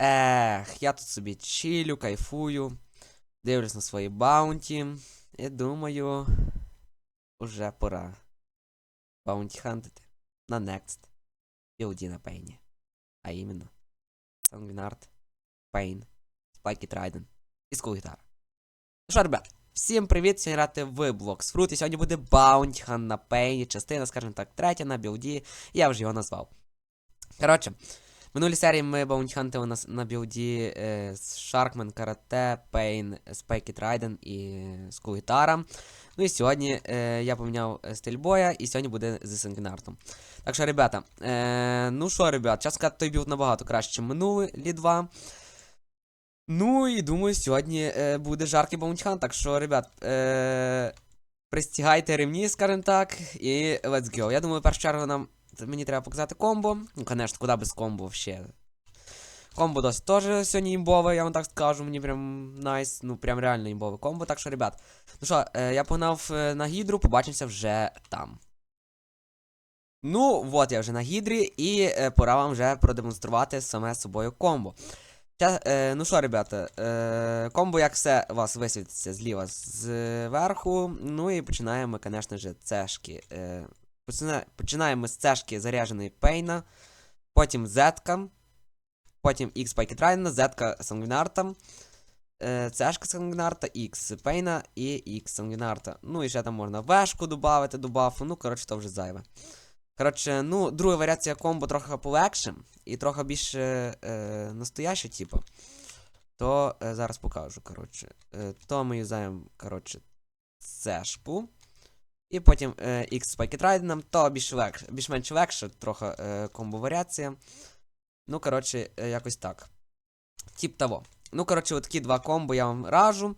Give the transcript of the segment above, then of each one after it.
Ех, я тут собі чилю, кайфую, дивлюсь на свої баунті. І думаю, уже пора. Баунті хантити на Next. Білді на Пейні. А іменно. Сангвінард, Пейн, Спайкі Трайден і Скулгітара. Ну що, ребят, всім привіт! Сьогодні грати в Blocks Fruit. І сьогодні буде Баунті Хан на Пейні, частина, скажімо так, третя на білді. Я вже його назвав. Коротше, минулій серії ми баунтхантили на, на білді е, Sharkman, Karate, Pain, Spiked Raiden і School Guitar. Ну і сьогодні е, я поміняв е, стиль боя, і сьогодні буде з Сангінартом. Так що, ребята, е, ну що, ребят, час сказати, той білд набагато краще, ніж минулий Лі 2. Ну і думаю, сьогодні е, буде жаркий баунтхан. Так що, ребят, е, пристігайте ремні, скажімо так, і let's go. Я думаю, першу чергу нам Мені треба показати комбо. Ну, конечно, куди без комбо ще. Комбо досить теж сьогодні імбове, я вам так скажу, мені прям найс, ну прям реально імбове комбо. Так що, ребят, ну що, е, я погнав е, на гідру, побачимося вже там. Ну, от я вже на гідрі, і е, пора вам вже продемонструвати саме собою комбо. Ща, е, ну що, ребята, е, комбо як все у вас висвітиться зліва зверху. Ну і починаємо, звісно цешки. Е, Починаємо з цешки зарядженої пейна, потім зетка, потім X Пайкет Райдена, зетка Сангвінарта, е, цешка Сангвінарта, X пейна і X Сангвінарта. Ну і ще там можна вешку додати до бафу, ну коротше, то вже зайве. Коротше, ну, друга варіація комбо трохи полегше і трохи більш е, настояща, типу. То е, зараз покажу, коротше. Е, то ми юзаємо, коротше, цешку. І потім е, X Packet Ride то більш легше, більш-менш легше, трохи е, комбо варіація. Ну, коротше, е, якось так. Тіп того. Ну, коротше, такі два комбо я вам раджу.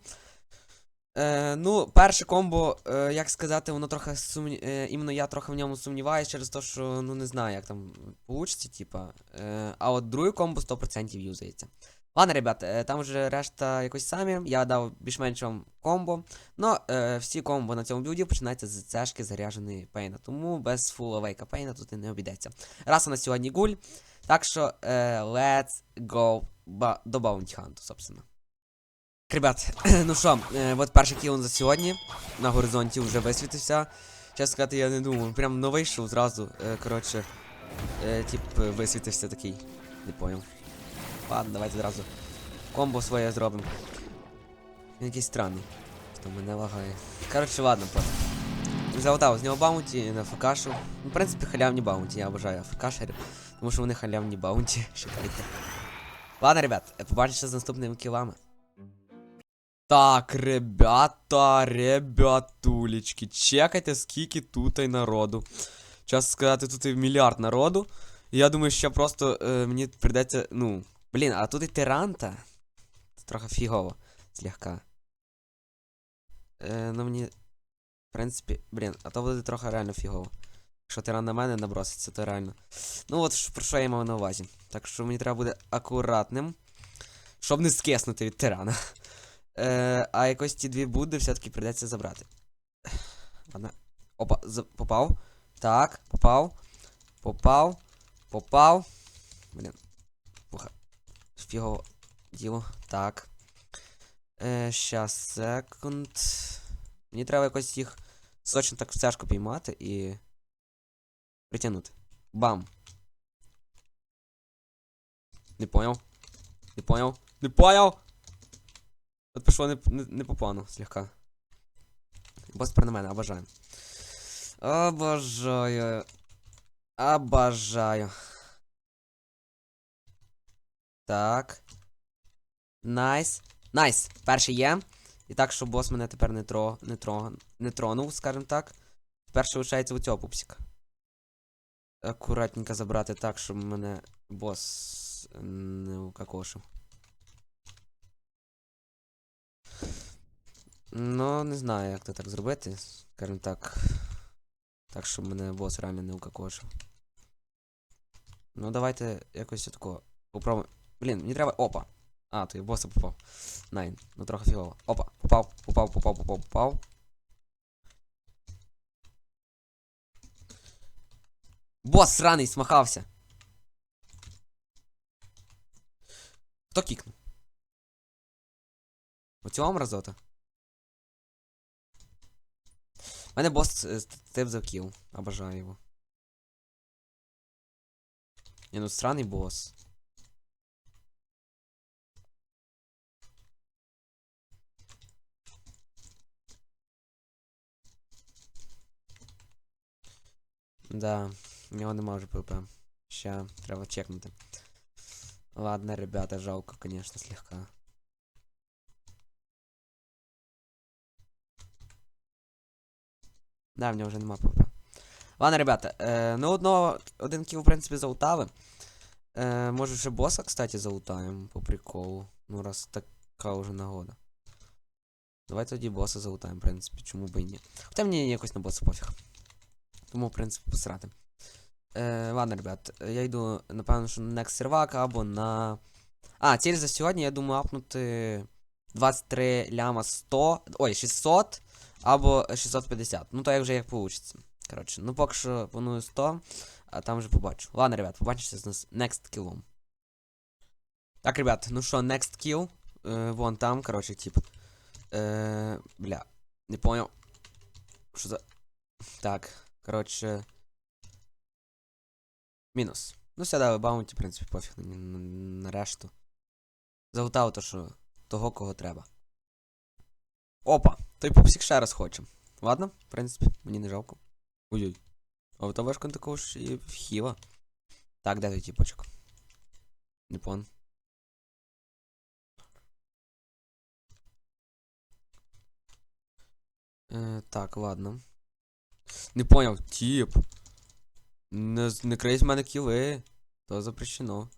Е, ну, перше комбо, е, як сказати, воно трохи сумні... е, я трохи в ньому сумніваюся через те, що ну не знаю, як там получиться, типа. Е, а от друге комбо 100% юзається. Ладно, ребят, е, там вже решта якось самі. Я дав більш-менш вам комбо. Ну, е, всі комбо на цьому білді починаються з цешки зарядженої пейна. Тому без фул авейка пейна тут і не обійдеться. Раз у нас сьогодні гуль. Так що е, let's go ба- до Bounty Hunt, собственно. Ребят, ну що, от перший кіл за сьогодні. На горизонті вже висвітився. Чесно сказати, я не думав. Прям ну вийшов зразу. Е, коротше, е, тип висвітився такий. Не поняв. Ладно, давайте зразу комбо своє зробимо. Він якийсь странний. Що мене лагає. Коротше, ладно, просто. Залутав з нього баунті на ФКшу. Ну, в принципі, халявні баунті, я обожаю ФКшерів. Тому що вони халявні баунті, считайте. Ладно, ребят, побачимося з наступними кілами. Так, ребята, ребятулечки, чекайте, скільки тут й народу. Чесно сказати, тут і мільярд народу. І я думаю, що просто е, мені прийдеться. Ну. Блін, а тут і тиранта. Це трохи фігово. Злегка. Е, ну мені. В принципі, блін, а то буде трохи реально фігово. Якщо тиран на мене наброситься, то реально. Ну от про що я мав на увазі. Так що мені треба буде акуратним. Щоб не скиснути від тирана. Е, а якось ті дві буди все-таки прийдеться забрати. Ладно. Опа, за... попав. Так, попав. Попав. Попав. Блін. Фігово діло. Так. Е, щас, секунд. Мені треба якось їх сочно так в цяжко піймати і. Притягнути. Бам. Не поняв. Не поняв. Не поняв! От пішло не, не, не по плану, слегка. Бос про мене, обожаю. Обожаю. Обожаю. Так. Найс. Найс. Перший є. І так, щоб бос мене тепер не, тро, не, тро, не тронув, скажімо так. Перше лишається у цього пупсика. Акуратненько забрати так, щоб мене бос не укакошив. Ну, не знаю, як це так зробити. Скажімо так. Так, щоб мене бос реально не укакошив. Ну, давайте якось тако попробуємо. Блін, мені треба. Опа! А, то я боса попав. Найн. Ну трохи фігово. Опа, попав, попав, попав, попав, попав. Бос сраний смахався. Хто кікнув? Оцього мразота? У мене бос е, тип за кіл. Обожаю його. Ні, ну странний бос. Да, у нього нема вже ПВП. Ще треба чекнути. Ладно, ребята, жалко, конечно, слегка. Да, в нього вже нема ПВП. Ладно, ребята, е, ну одного, один кіл, в принципі, залутали. Е, може ще боса, кстати, залутаємо по приколу. Ну, раз така вже нагода. Давай тоді боса залутаємо, в принципі, чому би і ні. Хоча мені якось на боса пофіг. Тому, в принципі, посрати. Е, ладно, ребят, я йду, напевно, що на Next сервак або на. А, ціль за сьогодні, я думаю, апнути 23 ляма 100. Ой, 600 або 650. Ну, то як вже як получиться. Коротше, ну поки що планую 100, а там вже побачу. Ладно, ребят, побачите з нас next кілом. Так, ребят, ну що, next kill. Е, вон там, коротше, тип. Е, бля, не понял. Що за. Так, коротше. Мінус. Ну, сюди баунті, в принципі, пофіг на, на, на решту. Залутав то, що того, кого треба. Опа! Той пупсик ще раз хоче. Ладно, в принципі, мені не жалко. Ой-ой. А у того такого ж і хіва. Так, де той тіпочок? Не пон. Е, так, ладно. Не поняв, тіп. Не, не крий з мене кіли. То запрещено.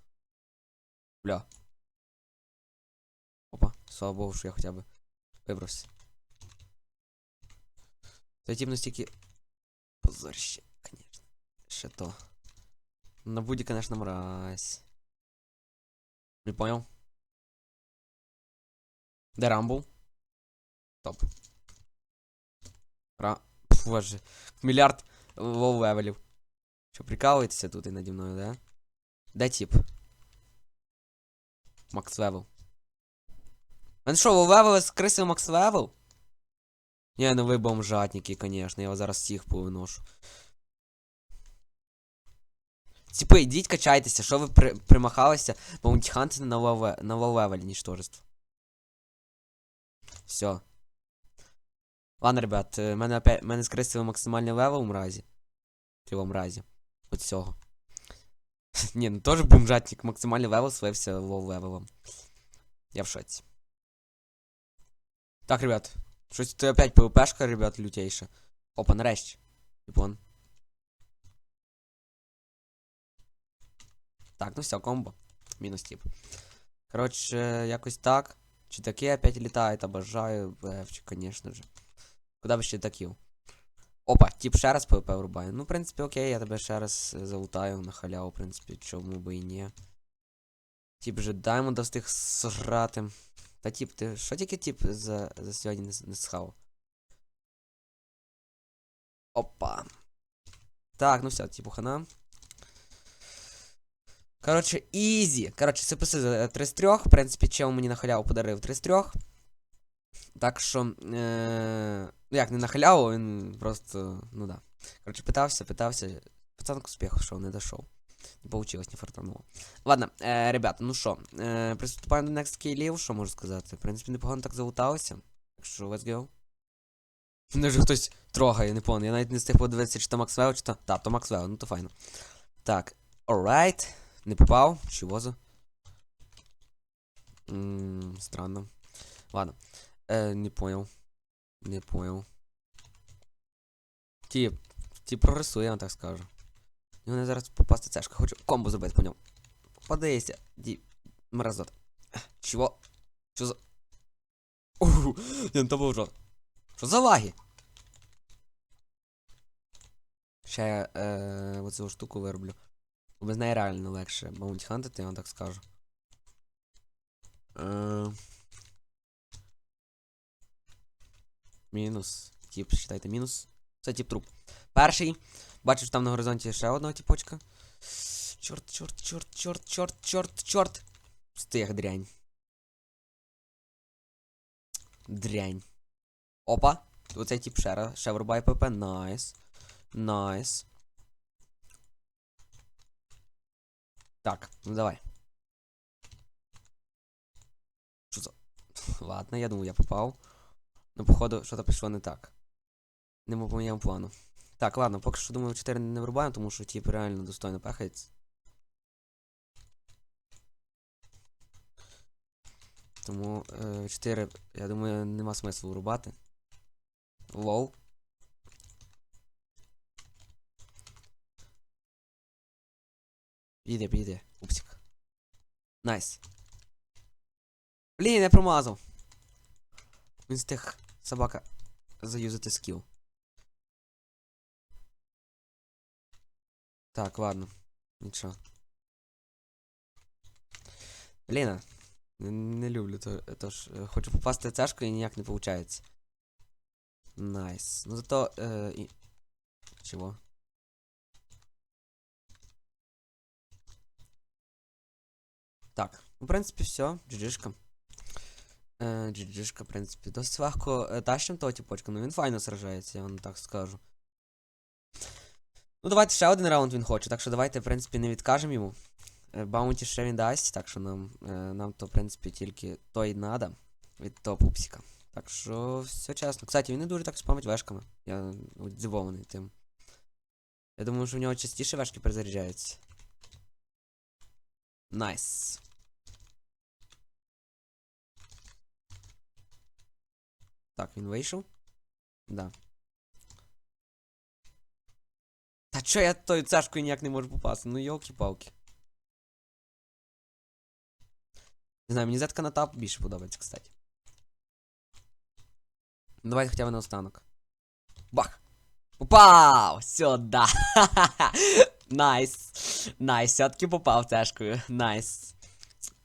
Бля. Опа, слава богу, що я хоча б вибрався. Той тіп настільки. Позорище, конечно. Ще то. На буде, конечно, мразь. Не понял? Де Рамбл? Топ. Ра... Боже. Мільярд лоу левелів. Що, прикалуєтеся тут і наді мною, да? Де тип? Макс левел. Він що, лоу левел з крисив Макс левел? Ні, ну ви бомжатники, конечно, я вас зараз всіх повиношу. Типи, йдіть качайтеся, що ви при, примахалися, баунтіханти на лаве, на лавелі, нічтожество. Все. Ладно, ребят, е, мене опять, мене скрестили максимальний левел в мразі. Ти в мразі. От цього. Ні, ну теж бомжатник, максимальний левел слився лоу левелом. Я в шоці. Так, ребят. Щось це опять ПВПшка, ребят, лютейша. Опа, нарешті. Типон. Так, ну все, комбо. Мінус тип. Коротше, якось так. Чи таке опять літають, обожаю. Бевчик, конечно же. Куда би ще таків? Опа, тип ще раз ПВП врубає. Ну, в принципі, окей, я тебе ще раз е, залутаю на халяву, в принципі, чому би і ні. Тип же Даймонда встиг сжрати. Та тип, ти що тільки тип за, за сьогодні не, не схав? Опа. Так, ну все, типу хана. Коротше, ізі. Коротше, СПС за 3 з 3. В принципі, чел мені на халяву подарив 3 з 3. Так що. Е... Ну як, не на халяву, він просто. Ну да. Коротше, питався, питався. Пацан к успеху шел, не дошел. Не получилось, не фартануло. Ладно, е, ребята, ну що, е, приступаємо до Next Key що можу сказати. В принципі, непогано так залуталося. Так що, let's go. Мене вже хтось трогає, не пам'ятаю. Я навіть не встиг подивитися, чи то Максвелл, чи то. Та, то Максвелл, ну то файно. Так, alright. Не попав. Чого за? Ммм, странно. Ладно. Е, не понял. Не понял. Ті, ті прогресує, я вам так скажу. І мене зараз попасти цешка. Хочу комбо зробити по ньому. Попадися, ді. Мразот. Чого? Що за. Уху, я на тобі вже. Що за лаги? Ще я е, оцю штуку вироблю. Без неї реально легше баунті хантити, я вам так скажу. Е, мінус. Тип, считайте, мінус. Це тип труп. Перший. Бачиш там на горизонті ще одного типочка. Чорт, чорт, чорт, чорт, чорт, чорт, чорт. Стих дрянь. Дрянь. Опа. Оцей тип ще. Ще врубає ПП. Найс. Найс. Так, ну давай. Що за. Ладно, я думаю, я попав. Ну, походу, що-то пішло не так. Не по моєму плану. Так, ладно, поки що думаю, 4 не врубаємо, тому що тип реально достойно пехається. Тому е, 4, я думаю, нема смислу врубати. Лоу. Піде, піде. Упсик. Найс. Блін, я промазав. Він встиг собака заюзати скіл. Так, ладно. Нічого. Блін, не, люблю то, тож е, хочу попасти в цешку і ніяк не виходить. Найс. Ну зато. Е, і... Чого? Так, в принципі, все, джиджишка. Е, джиджишка, в принципі, досить легко е, тащим того тіпочка, ну він файно сражається, я вам так скажу. Ну, давайте ще один раунд він хоче, так що давайте, в принципі, не відкажемо йому. Е, Баунті ще він дасть, так що нам, е, нам то, в принципі, тільки то й надо від того пупсика. Так що все чесно. Кстати, він не дуже так спамить вешками. Я здивований тим. Я думаю, що в нього частіше вешки перезаряджаються. Найс. Так, він вийшов? Да. Та чо я тою цешкою ніяк не можу попасти? Ну йолки-палки. Не знаю, мені зетка на тап більше подобається, кстати. Давайте хоча б наостанок. Бах! Попав! Сюда! Найс! Найс, все-таки попав цешкою. Найс.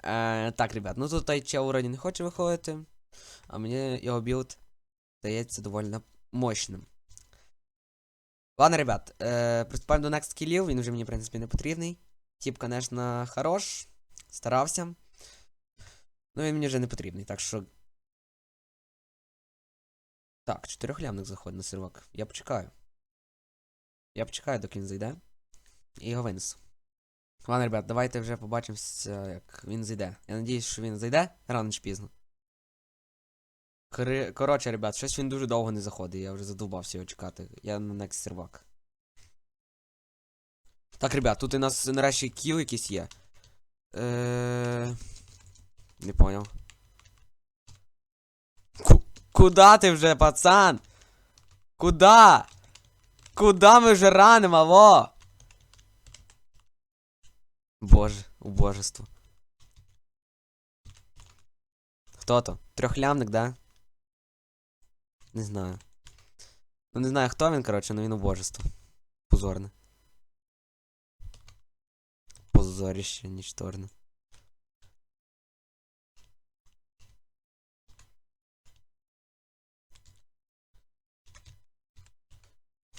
Е, так, ребят, ну тут той чел вроді не хоче виходити. А мені його білд здається доволі мощним. Ладно, ребят, е, приступаємо до next кілів, він вже мені, в принципі, не потрібний. Тіп, конечно, хорош. Старався. Ну він мені вже не потрібний, так що. Так, чотирьохлямник заходить на сервак. Я почекаю. Я почекаю, доки він зайде. І його винесу. Ладно, ребят, давайте вже побачимося, як він зайде. Я надіюсь, що він зайде рано чи пізно. Кори- Коротше, ребят, щось він дуже довго не заходить, я вже задовбався його чекати. Я на next сервак. Так, ребят, тут у нас нарешті кіл якийсь є. Е... Не понял. Ку- Куда ти вже, пацан? Куда? Куда ми вже ранимо, алло? Боже, убожество. Хто то? Трьохлямник, да? Не знаю. Ну не знаю, хто він, коротше, но він убожество. Позорне. Позорище нічторне.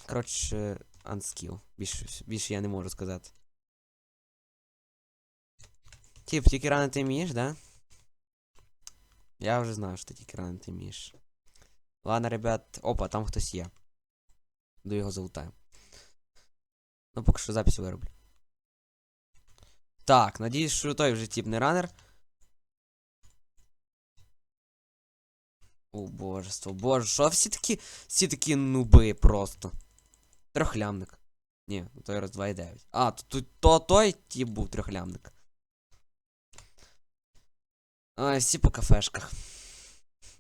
Коротше, unskill. Більше, більше я не можу сказати. Тіп, тільки ранити вмієш, да? Я вже знаю, що ти тільки ранити вмієш. Ладно, ребят. Опа, там хтось є. До його залутаю. Ну, поки що запись вироблю. Так, надіюсь, що той вже тип не ранер. О, божество, боже, що всі такі. Всі такі нуби просто. Трьохлямник. Ні, ну той раз 2,9. А, то, то, то той тип був трьохлямник. Ой, всі по кафешках.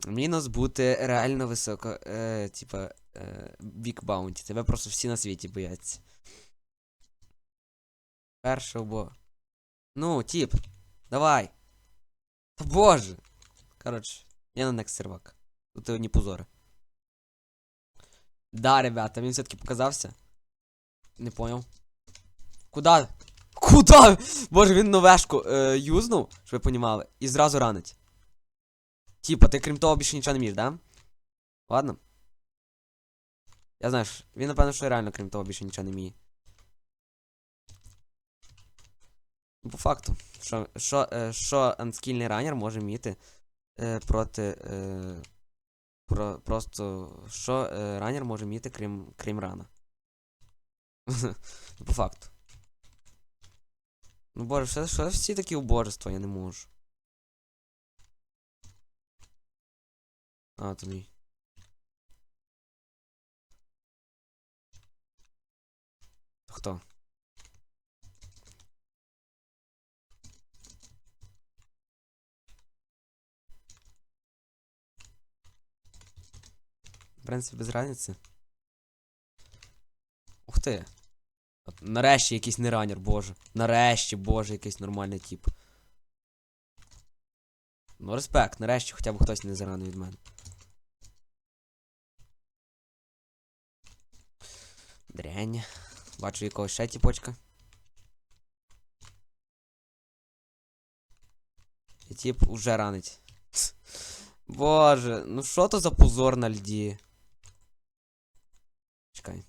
Мінус бути реально високо. Е, типа. Е, Big Bounty. Тебе просто всі на світі бояться. Першого бо. Ну, тип. Давай. Та боже. Коротше, я на next сервак. Тут одні позори. Да, ребята, він все-таки показався. Не понял. Куда? Куда? Боже, він новешку е, юзнув, щоб ви понімали, і зразу ранить. Типа, ти крім того більше нічого не вмієш, да? Ладно. Я знаю, він напевно, що реально крім того більше нічого не вміє. Ну, По факту. Що, що, що анскільний ранер може вміти е, проти. Е, про, просто. Що е, ранер може вміти, крім, крім рана. Ну, По факту. Ну боже, що, що всі такі убожества, я не можу. А, то мій. Хто? В принципі, без разниці. Ух ти. От Нарешті якийсь не ранер, боже. Нарешті, боже, якийсь нормальний тип. Ну, респект, нарешті хоча б хтось не заранив від мене. Дрянь. Бачу якогось ще тіпочка. І тіп уже ранить. Боже, ну що то за позор на льді? Чекай.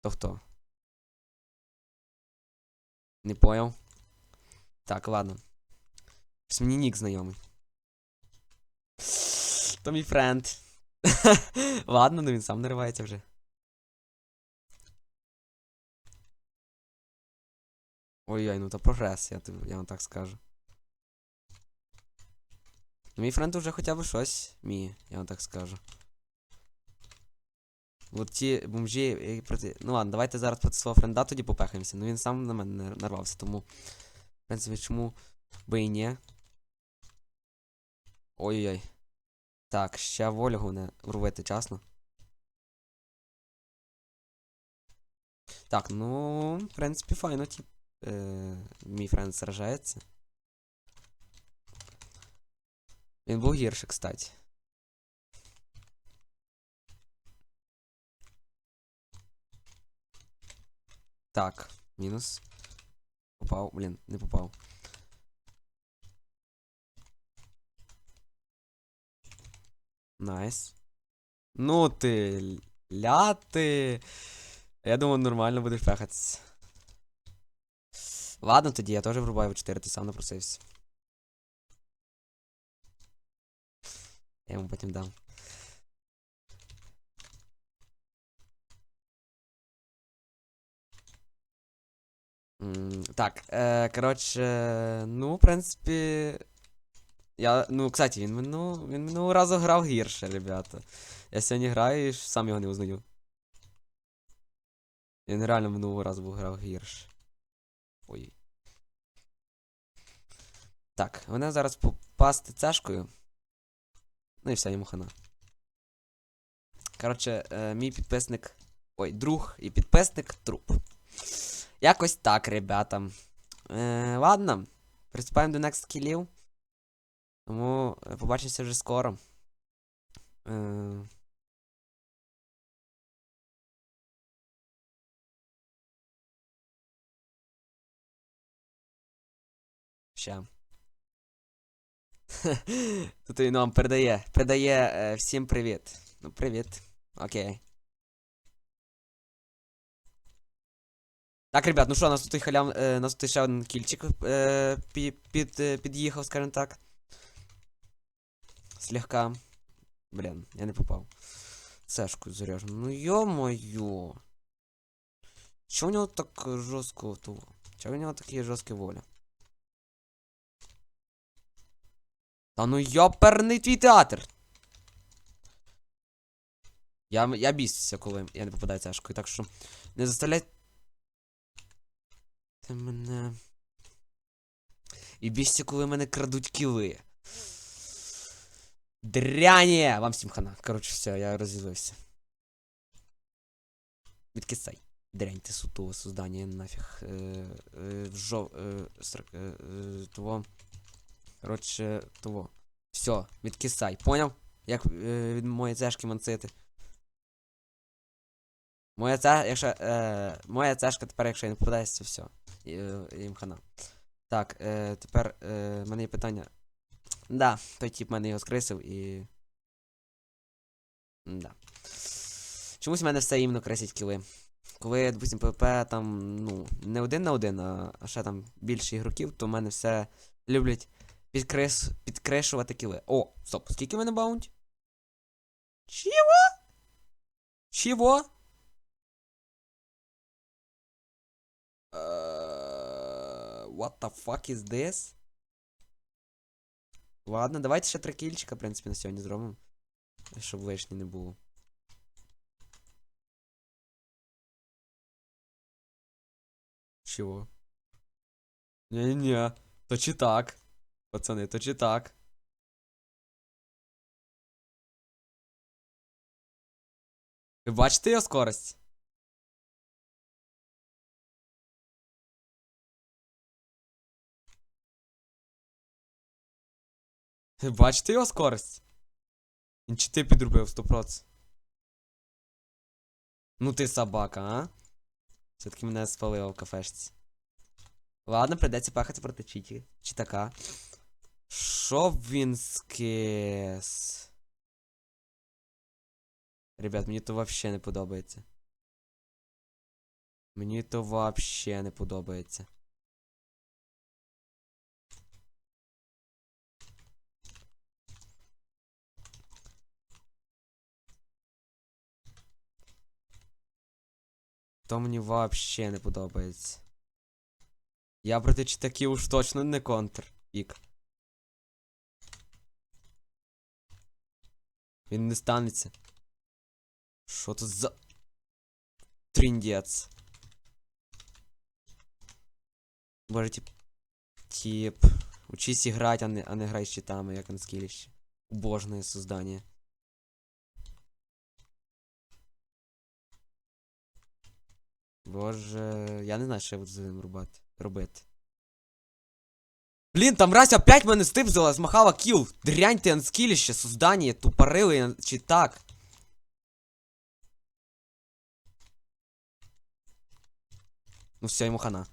То хто? Не понял. Так, ладно. Щось мені нік знайомий. То мій френд. ладно, ну він сам наривається вже. Ой-ой, ну то прогрес, я, я вам так скажу. Мій френд уже хоча б щось вміє, я вам так скажу. От ті бомжі. Ну ладно, давайте зараз проти свого френда тоді попехаємося. Ну він сам на мене нарвався, тому. В принципі, чому би і ні. Ой-ой-ой. Так, ще волю головне врубити часно. Так, ну, в принципі, файно, тип. Е, мій френд сражається. Він був гірше, кстати. Так, мінус. Попав, блін, не попав. Найс. Ну ти ляти. Я думаю, нормально будеш пехатися. Ладно, тоді я теж врубаю в 4, ти сам напросився. Я йому потім дам. Так, е, коротше, ну, в принципі. Я, ну, кстати, він мину, він минулого разу грав гірше, ребята. Я сьогодні граю і сам його не узнаю. Він реально минулого разу був грав гірше. Ой. Так, мене зараз попасти цешкою. Ну і все, йому хана. Коротше, е, мій підписник. Ой, друг і підписник труп. Якось так, ребята. Е, ладно. Приступаємо до next кілів. Тому е, побачимося вже скоро. Е, Ще. Тут він нам передає. Передає е, всім привіт. Ну, привіт. Окей. Так, ребят, ну що, нас тут халяв, е, нас тут ще один кільчик е, під, під, е, під'їхав, скажімо так. Слегка. Блін, я не попав. Цешку заряжу. Ну ё-моё. Чого у нього так того? Чого у нього такі жорсткі воля? Та ну ёперний твій театр! Я, я бісився, коли я не попадаю цешкою, так що не заставляйте мене. І біситься, коли мене крадуть кіли. Дряні! Вам всім хана. Коротше, все, я розізлився. Відкисай. Дрянь ти сутуле создання, нафіг. Е, е, жов... Е, срак, е, е, того. Коротше, того. Все, відкисай. Поняв? Як е, від моєї цешки манцити. Моя цешка, якщо. Е, моя цешка тепер, якщо я не попадається, все. Їм хана. Так, е, тепер е, мене є питання. Да, той тип мене його скрисив і. Да. Чомусь в мене все іменно кресять кіли. коли, допустим, ПВП там, ну, не один на один, а ще там більше ігроків, то в мене все люблять підкрис, підкришувати кіли. О, стоп, скільки в мене баунті? Чого? Чого? Е, What the fuck is this? Ладно, давайте ще три кільчика, в принципі, на сьогодні зробимо. Щоб лишні не було. Чого? Ні-ні, то чи так. Пацани, то чи так. Ви бачите його скорость? Ви бачите його скорость? Він чи ти підробив 100%. Ну ти собака, а? Все-таки мене спалило в кафешці. Ладно, прийдеться пахати проти читі. Чи Щоб він скис. Ребят, мені то вообще не подобається. Мені то вообще не подобається. То мені вообще не подобається. Я проти читаків уж точно не контр. Пік. Він не станеться. Що тут за. Тріндець. Боже, тип. Тип. Учись играть, а не, а не грай з щитами, як на скіліщі. Убожне создання. Боже, я не знаю, що я буду з ним робити. Блін, там Рася опять мене стипзила, змахала кіл. Дрянь ти анскіліще, создання, тупорили, чи так. Ну все, йому хана.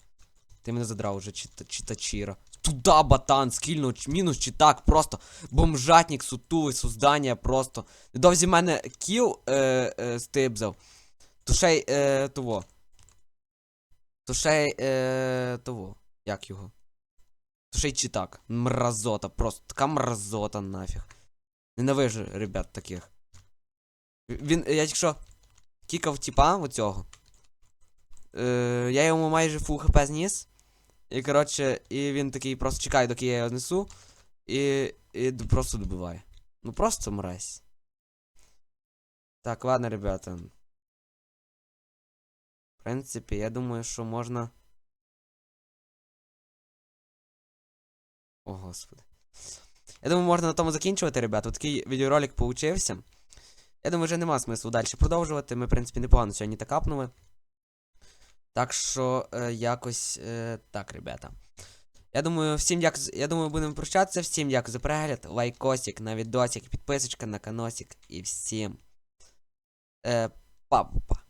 Ти мене задрав уже, чита, читачіра. Туда, батан, скільно, мінус чи так, просто бомжатник, сутулий, создання, просто. Довзі мене кіл е, е, стибзав. Тушей, е, того. Тушей, е, того. Як його? Тушей чи так. Мразота, просто така мразота нафіг. Ненавижу, ребят, таких. Він, я тільки що кікав тіпа оцього. Е, я йому майже фул хп зніс. І коротше, і він такий просто чекає, доки я його знесу. І. І просто добиває. Ну просто мразь. Так, ладно, ребята. В принципі, я думаю, що можна. О, господи. Я думаю, можна на тому закінчувати, ребята. Такий відеоролик получився. Я думаю, вже нема смислу далі продовжувати. Ми, в принципі, непогано сьогодні так капнули. Так що, е, якось е, так, ребята. Я думаю, всім дякую. Я думаю, будемо прощатися. Всім дякую за перегляд. Лайкосик на відосик, підписочка на каносик і всім. Е, па-па.